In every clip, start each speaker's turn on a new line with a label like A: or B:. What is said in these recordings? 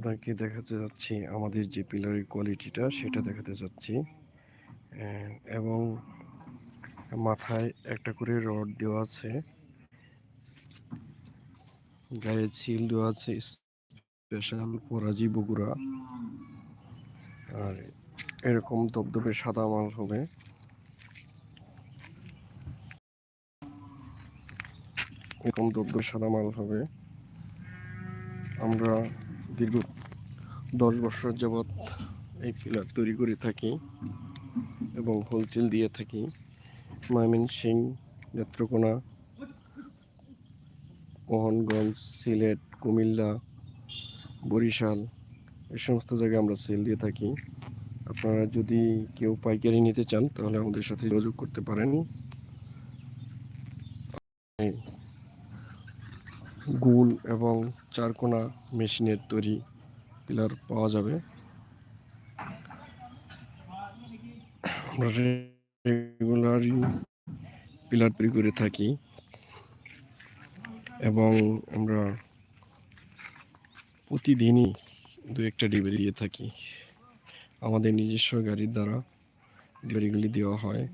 A: আপনাকে দেখাতে যাচ্ছি আমাদের যে পিলারের কোয়ালিটিটা সেটা দেখাতে যাচ্ছি। এবং মাথায় একটা করে রড দেওয়া আছে। গায়ে ছিল দেওয়া আছে স্পেশাল পরাজি বগুড়া। আর এরকম দবদবে সাদা মাল হবে। এরকম দবদবে সাদা মাল হবে। আমরা দীর্ঘ দশ বছর যাবৎ এই পিলার তৈরি করে থাকি এবং হোলসেল দিয়ে থাকি। ময়মনসিং নেত্রকোনা, মোহনগঞ্জ, সিলেট, কুমিল্লা, বরিশাল, এ সমস্ত জায়গায় আমরা সেল দিয়ে থাকি। আপনারা যদি কেউ পাইকারি নিতে চান, তাহলে আমাদের সাথে যোগাযোগ করতে পারেন। গুল এবং চারকোনা মেশিনের তৈরি পিলার পাওয়া যাবে। রেগুলারই পিলার তৈরি করে থাকি এবং আমরা প্রতিদিনই দু একটা ডেলিভারি দিয়ে থাকি। আমাদের নিজস্ব গাড়ির দ্বারা ডেলিভারিগুলি দেওয়া হয়।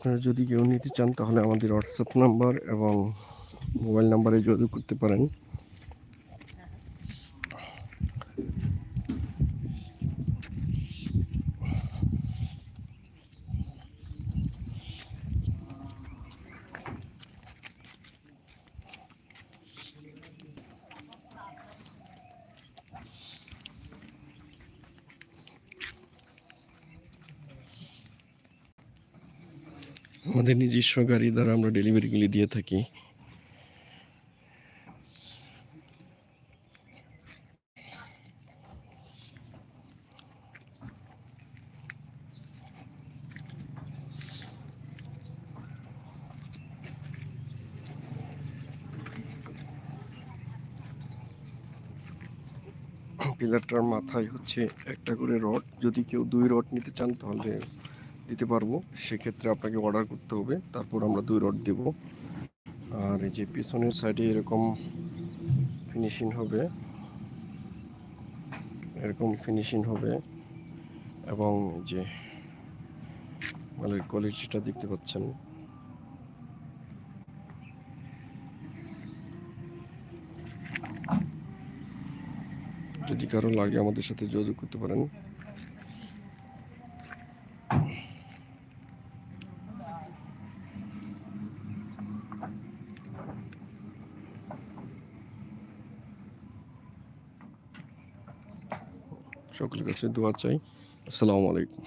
A: আপনারা যদি কেউ নিতে চান তাহলে আমাদের হোয়াটসঅ্যাপ নাম্বার এবং মোবাইল নাম্বারে যোগাযোগ করতে পারেন। আমাদের নিজস্ব গাড়ি দ্বারা আমরা ডেলিভারিগুলি দিয়ে থাকি। পিলারটার মাথায় হচ্ছে একটা করে রড। যদি কেউ দুই রড নিতে চান তাহলে দিতে পারব, সেক্ষেত্রে আপনাকে অর্ডার করতে হবে। তারপর আমরা দুই রড দেব। আর এই যে পিছনের সাইডে এরকম ফিনিশিং হবে। এরকম ফিনিশিং হবে। এবং যে মালের কোয়ালিটিটা দেখতে পাচ্ছেন। যদি কারও লাগে আমাদের সাথে যোগাযোগ করতে পারেন। সকলের কাছে দোয়া চাই। আসসালামু আলাইকুম।